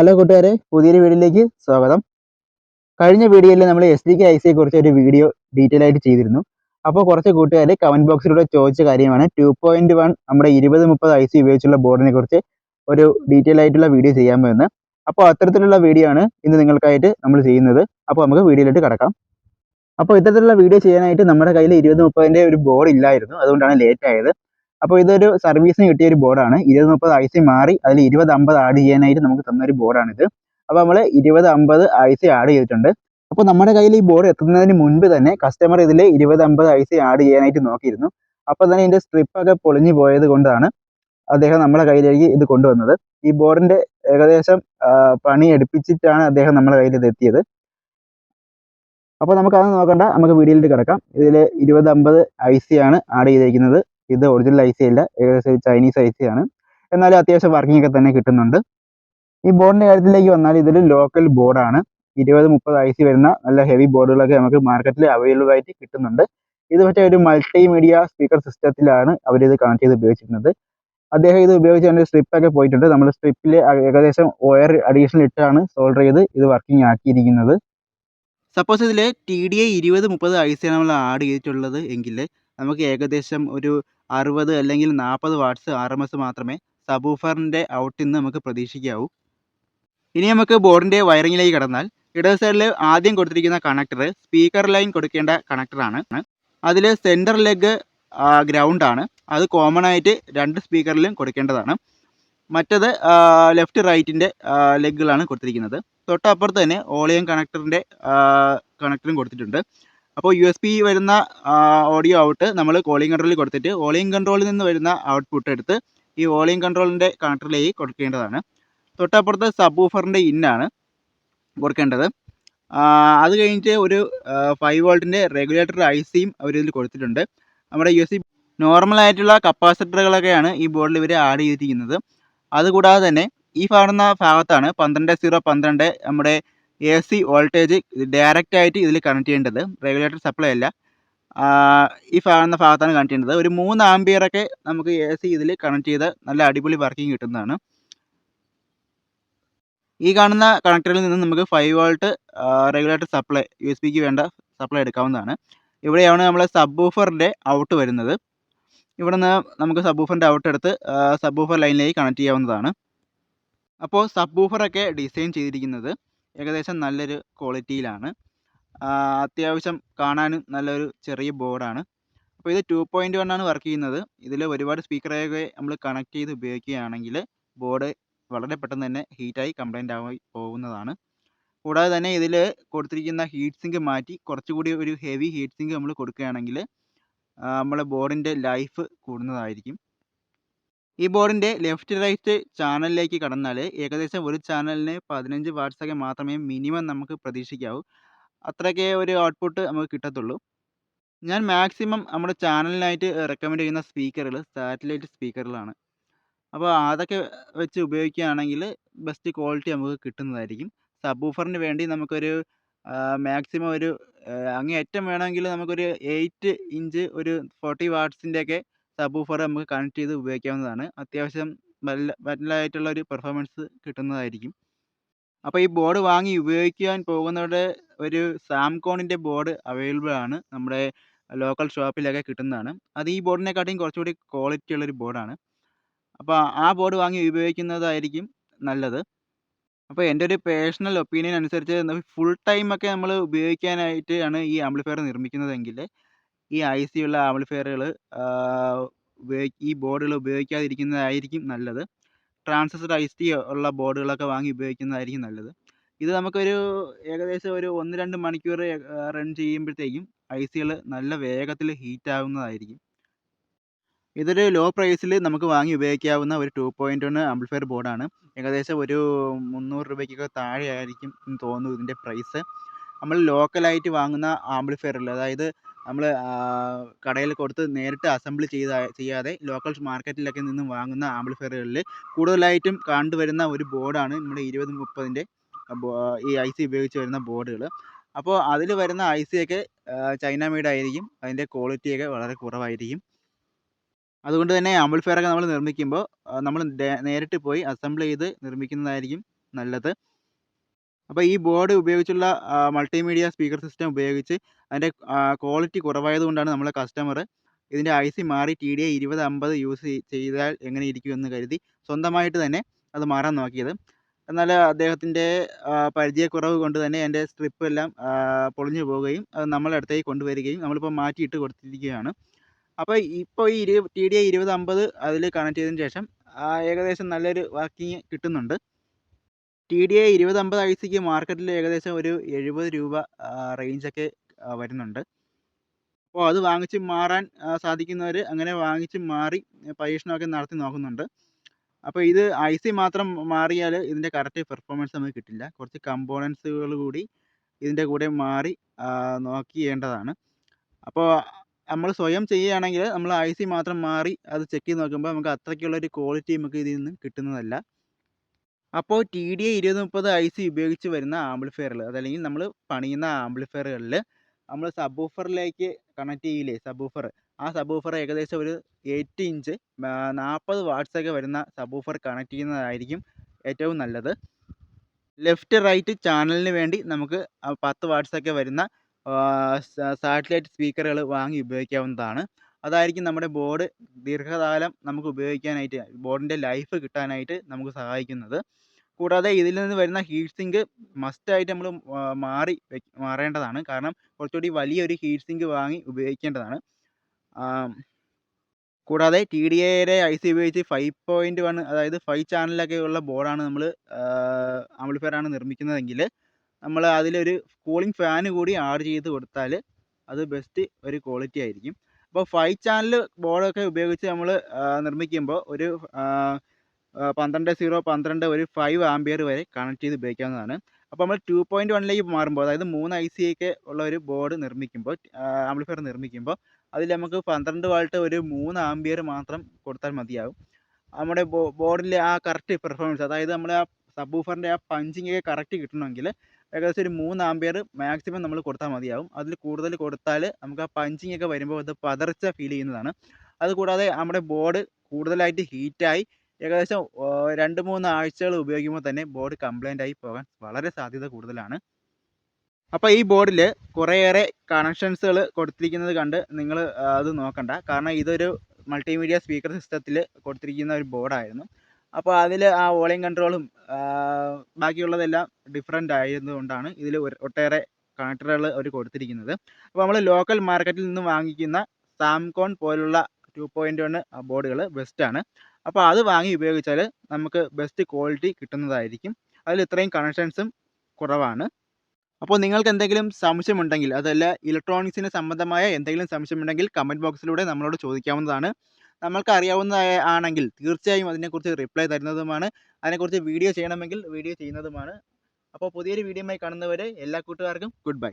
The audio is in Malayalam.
ഹലോ കൂട്ടുകാരെ പുതിയൊരു വീഡിയോയിലേക്ക് സ്വാഗതം. കഴിഞ്ഞ വീഡിയോയിൽ നമ്മൾ എസ് ഡി കെ ഐ സിയെ കുറിച്ച് ഒരു വീഡിയോ ഡീറ്റെയിൽ ആയിട്ട് ചെയ്തിരുന്നു. അപ്പോൾ കുറച്ച് കൂട്ടുകാർ കമന്റ് ബോക്സിലൂടെ ചോദിച്ച കാര്യമാണ്. ടു പോയിന്റ് വൺ നമ്മുടെ ഇരുപത് മുപ്പത് ഐ സി ഉപയോഗിച്ചുള്ള ബോർഡിനെ കുറിച്ച് ഒരു ഡീറ്റെയിൽ ആയിട്ടുള്ള വീഡിയോ ചെയ്യാൻ പോകുന്നത്. അപ്പോൾ അത്തരത്തിലുള്ള വീഡിയോ ആണ് ഇന്ന് നിങ്ങൾക്കായിട്ട് നമ്മൾ ചെയ്യുന്നത്. അപ്പോൾ നമുക്ക് വീഡിയോയിലോട്ട് കിടക്കാം. അപ്പോൾ ഇത്തരത്തിലുള്ള വീഡിയോ ചെയ്യാനായിട്ട് നമ്മുടെ കയ്യിൽ ഇരുപത് മുപ്പതിന്റെ ഒരു ബോർഡ് ഇല്ലായിരുന്നു. അതുകൊണ്ടാണ് ലേറ്റ് ആയത്. അപ്പോൾ ഇതൊരു സർവീസിന് കിട്ടിയ ഒരു ബോർഡാണ് ഇരുപത് മുപ്പത് ഐ സി മാറി അതിൽ ഇരുപത് അമ്പത് ആഡ് ചെയ്യാനായിട്ട് നമുക്ക് തന്ന ഒരു ബോർഡാണിത് അപ്പോൾ നമ്മൾ ഇരുപത് അമ്പത് ഐ സി ആഡ് ചെയ്തിട്ടുണ്ട്. അപ്പോൾ നമ്മുടെ കയ്യിൽ ഈ ബോർഡ് എത്തുന്നതിന് മുൻപ് തന്നെ കസ്റ്റമർ ഇതിൽ ഇരുപത് അമ്പത് ഐ സി ആഡ് ചെയ്യാനായിട്ട് നോക്കിയിരുന്നു. അപ്പോൾ തന്നെ ഇതിന്റെ സ്ട്രിപ്പൊക്കെ പൊളിഞ്ഞു പോയത് കൊണ്ടാണ് അദ്ദേഹം നമ്മുടെ കയ്യിലേക്ക് ഇത് കൊണ്ടുവന്നത്. ഈ ബോർഡിന്റെ ഏകദേശം പണി എടുപ്പിച്ചിട്ടാണ് അദ്ദേഹം നമ്മുടെ കയ്യിൽ ഇത് എത്തിയത്. അപ്പോൾ നമുക്ക് അത് നോക്കണ്ട നമുക്ക് വീഡിയോയിലേക്ക് കിടക്കാം. ഇതിൽ ഇരുപത് അമ്പത് ഐ സി ആണ് ആഡ് ചെയ്തിരിക്കുന്നത്. ഇത് ഒറിജിനൽ ഐ സി അല്ല ഏകദേശം ചൈനീസ് ഐ സി ആണ്. എന്നാലും അത്യാവശ്യം വർക്കിംഗ് ഒക്കെ തന്നെ കിട്ടുന്നുണ്ട്. ഈ ബോർഡിന്റെ കാര്യത്തിലേക്ക് വന്നാൽ ഇതൊരു ലോക്കൽ ബോർഡാണ് ഇരുപത് മുപ്പത് ഐ സി വരുന്ന നല്ല ഹെവി ബോർഡുകളൊക്കെ നമുക്ക് മാർക്കറ്റിൽ അവൈലബിൾ ആയിട്ട് കിട്ടുന്നുണ്ട്. ഇത് പക്ഷേ ഒരു മൾട്ടിമീഡിയ സ്പീക്കർ സിസ്റ്റത്തിലാണ് അവരിത് കണക്ട് ചെയ്ത് ഉപയോഗിച്ചിരുന്നത്. അദ്ദേഹം ഇത് ഉപയോഗിച്ച് അതിന്റെ സ്ട്രിപ്പൊക്കെ പോയിട്ടുണ്ട്. നമ്മൾ സ്ട്രിപ്പിൽ ഏകദേശം വയർ അഡീഷണൽ ഇട്ടാണ് സോൾഡർ ചെയ്ത് ഇത് വർക്കിംഗ് ആക്കിയിരിക്കുന്നത്. സപ്പോസ് ഇതിൽ ടി ഡി ഐ ഇരുപത് മുപ്പത് ഐ സി ആണ് നമ്മൾ ആഡ് ചെയ്തിട്ടുള്ളത് എങ്കിൽ നമുക്ക് ഏകദേശം ഒരു അറുപത് അല്ലെങ്കിൽ നാൽപ്പത് വാട്ട്സ് ആർ എം എസ് മാത്രമേ സബൂഫറിന്റെ ഔട്ടിൽ നിന്ന് നമുക്ക് പ്രതീക്ഷിക്കാവൂ. ഇനി നമുക്ക് ബോർഡിന്റെ വയറിങ്ങിലേക്ക് കടന്നാൽ ഇടത് സൈഡിൽ ആദ്യം കൊടുത്തിരിക്കുന്ന കണക്ടർ സ്പീക്കർ ലൈൻ കൊടുക്കേണ്ട കണക്ടറാണ് അതിൽ സെന്റർ ലെഗ് ഗ്രൗണ്ടാണ് അത് കോമൺ ആയിട്ട് രണ്ട് സ്പീക്കറിലും കൊടുക്കേണ്ടതാണ്. മറ്റത് ലെഫ്റ്റ് റൈറ്റിന്റെ ലെഗുകളാണ് കൊടുത്തിരിക്കുന്നത്. തൊട്ടപ്പുറത്ത് തന്നെ ഓളിയം കണക്ടറിന്റെ കണക്ടറും കൊടുത്തിട്ടുണ്ട്. അപ്പോൾ യു എസ് പി വരുന്ന ഓഡിയോ ഔട്ട് നമ്മൾ കോളിംഗ് കൺട്രോളിൽ കൊടുത്തിട്ട് വോളിയം കൺട്രോളിൽ നിന്ന് വരുന്ന ഔട്ട്പുട്ട് എടുത്ത് ഈ വോളിയം കൺട്രോളിന്റെ കണക്ടറിലേക്ക് കൊടുക്കേണ്ടതാണ്. തൊട്ടപ്പുറത്ത് സബ് ഊഫറിന്റെ ഇന്നാണ് കൊടുക്കേണ്ടത്. അത് കഴിഞ്ഞിട്ട് ഒരു ഫൈവ് വോൾട്ടിന്റെ റെഗുലേറ്റർ ഐ സിയും അവരിതിൽ കൊടുത്തിട്ടുണ്ട്. നമ്മുടെ യു എസ് സി നോർമൽ ആയിട്ടുള്ള കപ്പാസിറ്ററുകളൊക്കെയാണ് ഈ ബോർഡിൽ ഇവർ ആഡ് ചെയ്തിരിക്കുന്നത്. അതുകൂടാതെ തന്നെ ഈ കാണുന്ന ഭാഗത്താണ് പന്ത്രണ്ട് സീറോ പന്ത്രണ്ട് നമ്മുടെ എ സി വോൾട്ടേജ് ഡയറക്റ്റ് ആയിട്ട് ഇതിൽ കണക്ട് ചെയ്യേണ്ടത്. റെഗുലേറ്റർ സപ്ലൈ അല്ല. ഈ കാണുന്ന ഭാഗത്താണ് കണക്ട് ചെയ്യേണ്ടത്. ഒരു മൂന്ന് ആംബിയറൊക്കെ നമുക്ക് എ സി ഇതിൽ കണക്ട് ചെയ്ത് നല്ല അടിപൊളി വർക്കിംഗ് കിട്ടുന്നതാണ്. ഈ കാണുന്ന കണക്ടറിൽ നിന്ന് നമുക്ക് five volt regulator supply U S ബിക്ക് വേണ്ട സപ്ലൈ എടുക്കാവുന്നതാണ്. ഇവിടെയാണ് നമ്മളെ സബ് ഊഫറിന്റെ ഔട്ട് വരുന്നത്. ഇവിടെ നിന്ന് നമുക്ക് സബ് ഊഫറിന്റെ ഔട്ട് എടുത്ത് സബ് ഊഫർ ലൈനിലേക്ക് കണക്ട് ചെയ്യാവുന്നതാണ്. അപ്പോൾ സബ് ഊഫറൊക്കെ ഡിസൈൻ ചെയ്തിരിക്കുന്നത് ഏകദേശം നല്ലൊരു ക്വാളിറ്റിയിലാണ്. അത്യാവശ്യം കാണാനും നല്ലൊരു ചെറിയ ബോർഡാണ്. അപ്പോൾ ഇത് ടു പോയിന്റ് വൺ ആണ് വർക്ക് ചെയ്യുന്നത്. ഇതിൽ ഒരുപാട് സ്പീക്കറൊക്കെ നമ്മൾ കണക്ട് ചെയ്ത് ഉപയോഗിക്കുകയാണെങ്കിൽ ബോർഡ് വളരെ പെട്ടെന്ന് തന്നെ ഹീറ്റായി കംപ്ലൈന്റ് ആയി പോകുന്നതാണ്. കൂടാതെ തന്നെ ഇതിൽ കൊടുത്തിരിക്കുന്ന ഹീറ്റ് സിങ്ക് മാറ്റി കുറച്ചുകൂടി ഒരു ഹെവി ഹീറ്റ് സിങ്ക് നമ്മൾ കൊടുക്കുകയാണെങ്കിൽ നമ്മളെ ബോർഡിന്റെ ലൈഫ് കൂടുന്നതായിരിക്കും. ഈ ബോർഡിന്റെ ലെഫ്റ്റ് റൈറ്റ് ചാനലിലേക്ക് കടന്നാൽ ഏകദേശം ഒരു ചാനലിന് പതിനഞ്ച് വാട്സൊക്കെ മാത്രമേ മിനിമം നമുക്ക് പ്രതീക്ഷിക്കാവൂ. അത്രയൊക്കെ ഒരു ഔട്ട്പുട്ട് നമുക്ക് കിട്ടത്തുള്ളൂ. ഞാൻ മാക്സിമം നമ്മുടെ ചാനലിനായിട്ട് റെക്കമെൻഡ് ചെയ്യുന്ന സ്പീക്കറുകൾ സാറ്റലൈറ്റ് സ്പീക്കറുകളാണ് അപ്പോൾ അതൊക്കെ വെച്ച് ഉപയോഗിക്കുകയാണെങ്കിൽ ബെസ്റ്റ് ക്വാളിറ്റി നമുക്ക് കിട്ടുന്നതായിരിക്കും. സബ് ഊഫറിന് വേണ്ടി നമുക്കൊരു മാക്സിമം ഒരു അങ്ങേയറ്റം വേണമെങ്കിൽ നമുക്കൊരു എയ്റ്റ് ഇഞ്ച് ഒരു ഫോർട്ടി വാട്ട്സിന്റെയൊക്കെ സബ് ഊഫർ നമുക്ക് കണക്ട് ചെയ്ത് ഉപയോഗിക്കാവുന്നതാണ്. അത്യാവശ്യം നല്ല നല്ലതായിട്ടുള്ള ഒരു പെർഫോമൻസ് കിട്ടുന്നതായിരിക്കും. അപ്പോൾ ഈ ബോർഡ് വാങ്ങി ഉപയോഗിക്കാൻ പോകുന്നവരുടെ ഒരു സാംകോണിന്റെ ബോർഡ് അവൈലബിൾ ആണ്. നമ്മുടെ ലോക്കൽ ഷോപ്പിലൊക്കെ കിട്ടുന്നതാണ്. അത് ഈ ബോർഡിനെക്കാട്ടിയും കുറച്ചുകൂടി ക്വാളിറ്റി ഉള്ളൊരു ബോർഡാണ്. അപ്പോൾ ആ ബോർഡ് വാങ്ങി ഉപയോഗിക്കുന്നതായിരിക്കും നല്ലത്. അപ്പോൾ എന്റെ ഒരു പേഴ്സണൽ ഒപ്പീനിയൻ അനുസരിച്ച് ഫുൾ ടൈം ഒക്കെ നമ്മൾ ഉപയോഗിക്കാനായിട്ട് ആണ് ഈ ആംപ്ലിഫയർ നിർമ്മിക്കുന്നതെങ്കിൽ ഈ ഐ സി ഉള്ള ആംപ്ലിഫയറുകൾ ഈ ബോർഡുകൾ ഉപയോഗിക്കാതിരിക്കുന്നതായിരിക്കും നല്ലത്. ട്രാൻസിസ്റ്റർ ഐ സി ഉള്ള ബോർഡുകളൊക്കെ വാങ്ങി ഉപയോഗിക്കുന്നതായിരിക്കും നല്ലത്. ഇത് നമുക്കൊരു ഏകദേശം ഒരു ഒന്ന് രണ്ട് മണിക്കൂർ റൺ ചെയ്യുമ്പോഴത്തേക്കും ഐ സികൾ നല്ല വേഗത്തിൽ ഹീറ്റ് ആവുന്നതായിരിക്കും ഇതൊരു ലോ പ്രൈസിൽ നമുക്ക് വാങ്ങി ഉപയോഗിക്കാവുന്ന ഒരു ടു പോയിന്റ് വൺ ആംപ്ലിഫയർ ബോർഡാണ്. ഏകദേശം ഒരു മുന്നൂറ് രൂപയ്ക്കൊക്കെ താഴെ ആയിരിക്കും എന്ന് തോന്നുന്നു ഇതിന്റെ പ്രൈസ്. നമ്മൾ ലോക്കലായിട്ട് വാങ്ങുന്ന ആംപ്ലിഫയറിൽ അതായത് നമ്മൾ കടയിൽ കൊടുത്ത് നേരിട്ട് അസംബിൾ ചെയ്ത ചെയ്യാതെ ലോക്കൽ മാർക്കറ്റിലൊക്കെ നിന്നും വാങ്ങുന്ന ആംപ്ലിഫയറുകളിൽ കൂടുതലായിട്ടും കണ്ടുവരുന്ന ഒരു ബോർഡാണ് നമ്മുടെ ഇരുപത് മുപ്പതിന്റെ ഈ ഐ സി ഉപയോഗിച്ച് വരുന്ന ബോർഡുകൾ അപ്പോൾ അതിൽ വരുന്ന ഐ സിയൊക്കെ ചൈന മെയ്ഡ് ആയിരിക്കും. അതിന്റെ ക്വാളിറ്റിയൊക്കെ വളരെ കുറവായിരിക്കും. അതുകൊണ്ട് തന്നെ ആംബിൾഫെയറൊക്കെ നമ്മൾ നിർമ്മിക്കുമ്പോൾ നമ്മൾ നേരിട്ട് പോയി അസംബിൾ ചെയ്ത് നിർമ്മിക്കുന്നതായിരിക്കും നല്ലത്. അപ്പോൾ ഈ ബോർഡ് ഉപയോഗിച്ചുള്ള മൾട്ടിമീഡിയ സ്പീക്കർ സിസ്റ്റം ഉപയോഗിച്ച് അതിന്റെ ക്വാളിറ്റി കുറവായതുകൊണ്ടാണ് നമ്മളെ കസ്റ്റമർ ഇതിന്റെ ഐ സി മാറി ടി ഡി ഇരുപത് അമ്പത് യൂസ് ചെയ്താൽ എങ്ങനെ ഇരിക്കുമെന്ന് കരുതി സ്വന്തമായിട്ട് തന്നെ അത് മാറാൻ നോക്കിയത്. എന്നാൽ അദ്ദേഹത്തിന്റെ പരിചയക്കുറവ് കൊണ്ട് തന്നെ എന്റെ സ്ട്രിപ്പ് എല്ലാം പൊളിഞ്ഞു പോവുകയും അത് നമ്മളെ അടുത്തേക്ക് കൊണ്ടുവരികയും നമ്മളിപ്പോൾ മാറ്റിയിട്ട് കൊടുത്തിരിക്കുകയാണ്. അപ്പോൾ ഇപ്പോൾ ഈ ഇരു ടി ഡി ഇരുപത് അമ്പത് അതിൽ കണക്ട് ചെയ്തതിന് ശേഷം ഏകദേശം നല്ലൊരു വർക്കിംഗ് കിട്ടുന്നുണ്ട്. ടി ഡി ഐ ഇരുപത് അമ്പത് ഐ സിക്ക് മാർക്കറ്റിൽ ഏകദേശം ഒരു എഴുപത് രൂപ റേഞ്ചൊക്കെ വരുന്നുണ്ട്. അപ്പോൾ അത് വാങ്ങിച്ച് മാറാൻ സാധിക്കുന്നവർ അങ്ങനെ വാങ്ങിച്ച് മാറി പരീക്ഷണമൊക്കെ നടത്തി നോക്കുന്നുണ്ട്. അപ്പോൾ ഇത് ഐ സി മാത്രം മാറിയാൽ ഇതിന്റെ കറക്റ്റ് പെർഫോമൻസ് നമുക്ക് കിട്ടില്ല. കുറച്ച് കമ്പോണൻസുകൾ കൂടി ഇതിന്റെ കൂടെ മാറി നോക്കി ചെയ്യേണ്ടതാണ് അപ്പോൾ നമ്മൾ സ്വയം ചെയ്യുകയാണെങ്കിൽ നമ്മൾ ഐ സി മാത്രം മാറി അത് ചെക്ക് ചെയ്ത് നോക്കുമ്പോൾ നമുക്ക് അത്രയ്ക്കുള്ളൊരു ക്വാളിറ്റി നമുക്ക് ഇതിൽ നിന്ന് കിട്ടുന്നതല്ല. അപ്പോൾ ടി ഡി എ ഇരുപത് മുപ്പത് ഐ സി ഉപയോഗിച്ച് വരുന്ന ആംബ്ലിഫയറിൽ അതല്ലെങ്കിൽ നമ്മൾ പണിയുന്ന ആംപ്ലിഫയറുകളിൽ നമ്മൾ സബൂഫറിലേക്ക് കണക്ട് ചെയ്യില്ലേ സബൂഫർ ആ സബൂഫർ ഏകദേശം ഒരു എയ്റ്റ് ഇഞ്ച് നാൽപ്പത് വാട്ട്സൊക്കെ വരുന്ന സബൂഫർ കണക്ട് ചെയ്യുന്നതായിരിക്കും ഏറ്റവും നല്ലത്. ലെഫ്റ്റ് റൈറ്റ് ചാനലിന് വേണ്ടി നമുക്ക് പത്ത് വാട്ട്സൊക്കെ വരുന്ന സാറ്റലൈറ്റ് സ്പീക്കറുകൾ വാങ്ങി ഉപയോഗിക്കാവുന്നതാണ്. അതായിരിക്കും നമ്മുടെ ബോർഡ് ദീർഘകാലം നമുക്ക് ഉപയോഗിക്കാനായിട്ട് ബോർഡിന്റെ ലൈഫ് കിട്ടാനായിട്ട് നമുക്ക് സഹായിക്കുന്നത്. കൂടാതെ ഇതിൽ നിന്ന് വരുന്ന ഹീറ്റ് സിങ്ക് മസ്റ്റായിട്ട് നമ്മൾ മാറി മാറേണ്ടതാണ്. കാരണം കുറച്ചുകൂടി വലിയൊരു ഹീറ്റ് സിങ്ക് വാങ്ങി ഉപയോഗിക്കേണ്ടതാണ്. കൂടാതെ ടി ഡി എയുടെ ഐ സി ഉപയോഗിച്ച് ഫൈവ് പോയിന്റ് വൺ അതായത് ഫൈവ് ചാനലൊക്കെ ഉള്ള ബോർഡാണ് നമ്മൾ ആംപ്ലിഫയറാണ് നിർമ്മിക്കുന്നതെങ്കിൽ നമ്മൾ അതിലൊരു കൂളിംഗ് ഫാന് കൂടി ആഡ് ചെയ്ത് കൊടുത്താൽ അത് ബെസ്റ്റ് ഒരു ക്വാളിറ്റി ആയിരിക്കും. അപ്പോൾ ഫൈവ് ചാനൽ ബോർഡൊക്കെ ഉപയോഗിച്ച് നമ്മൾ നിർമ്മിക്കുമ്പോൾ ഒരു പന്ത്രണ്ട് സീറോ പന്ത്രണ്ട് ഒരു ഫൈവ് ആംബിയർ വരെ കണക്ട് ചെയ്ത് ഉപയോഗിക്കാവുന്നതാണ്. അപ്പോൾ നമ്മൾ ടു പോയിന്റ് വണ്ണിലേക്ക് മാറുമ്പോൾ അതായത് മൂന്ന് ഐ സി ഒക്കെ ഉള്ള ഒരു ബോർഡ് നിർമ്മിക്കുമ്പോൾ ആംപ്ലിഫയർ നിർമ്മിക്കുമ്പോൾ അതിൽ നമുക്ക് പന്ത്രണ്ട് വാൾട്ട് ഒരു മൂന്ന് ആംബിയർ മാത്രം കൊടുത്താൽ മതിയാകും നമ്മുടെ ബോർഡിലെ ആ കറക്റ്റ് പെർഫോമൻസ് അതായത് നമ്മൾ ആ സബ് ആ പഞ്ചിങ് ഒക്കെ കറക്റ്റ് കിട്ടണമെങ്കിൽ ഏകദേശം ഒരു മൂന്ന് ആമ്പിയർ മാക്സിമം നമ്മൾ കൊടുത്താൽ മതിയാവും. അതിൽ കൂടുതൽ കൊടുത്താൽ നമുക്ക് ആ പഞ്ചിങ് ഒക്കെ വരുമ്പോൾ അത് പതർച്ച ഫീൽ ചെയ്യുന്നതാണ്. അതുകൂടാതെ നമ്മുടെ ബോർഡ് കൂടുതലായിട്ട് ഹീറ്റായി ഏകദേശം രണ്ട് മൂന്ന് ആഴ്ചകൾ ഉപയോഗിക്കുമ്പോൾ തന്നെ ബോർഡ് കംപ്ലൈന്റ് ആയി പോകാൻ വളരെ സാധ്യത കൂടുതലാണ്. അപ്പോൾ ഈ ബോർഡിൽ കുറേയേറെ കണക്ഷൻസുകൾ കൊടുത്തിരിക്കുന്നത് കണ്ട് നിങ്ങൾ അത് നോക്കണ്ട. കാരണം ഇതൊരു മൾട്ടിമീഡിയ സ്പീക്കർ സിസ്റ്റത്തിൽ കൊടുത്തിരിക്കുന്ന ഒരു ബോർഡായിരുന്നു അപ്പോൾ അതിൽ ആ വോളിയം കൺട്രോളും ബാക്കിയുള്ളതെല്ലാം ഡിഫറെന്റ് ആയതുകൊണ്ടാണ് ഇതിൽ ഒട്ടേറെ കണക്ടറുകൾ അവർ കൊടുത്തിരിക്കുന്നത്. അപ്പോൾ നമ്മൾ ലോക്കൽ മാർക്കറ്റിൽ നിന്ന് വാങ്ങിക്കുന്ന സാംകോൺ പോലുള്ള ടു പോയിന്റ് വൺ ബോർഡുകൾ ബെസ്റ്റാണ് അപ്പോൾ അത് വാങ്ങി ഉപയോഗിച്ചാൽ നമുക്ക് ബെസ്റ്റ് ക്വാളിറ്റി കിട്ടുന്നതായിരിക്കും. അതിൽ ഇത്രയും കണക്ഷൻസും കുറവാണ്. അപ്പോൾ നിങ്ങൾക്ക് എന്തെങ്കിലും സംശയമുണ്ടെങ്കിൽ അതല്ല ഇലക്ട്രോണിക്സിന് സംബന്ധമായ എന്തെങ്കിലും സംശയമുണ്ടെങ്കിൽ കമന്റ് ബോക്സിലൂടെ നമ്മളോട് ചോദിക്കാവുന്നതാണ്. നമ്മൾക്ക് അറിയാവുന്നതായ ആണെങ്കിൽ തീർച്ചയായും അതിനെക്കുറിച്ച് റിപ്ലൈ തരുന്നതുമാണ്. അതിനെക്കുറിച്ച് വീഡിയോ ചെയ്യണമെങ്കിൽ വീഡിയോ ചെയ്യുന്നതുമാണ്. അപ്പോൾ പുതിയൊരു വീഡിയോയുമായി കാണുന്നവരെ എല്ലാ കൂട്ടുകാർക്കും ഗുഡ് ബൈ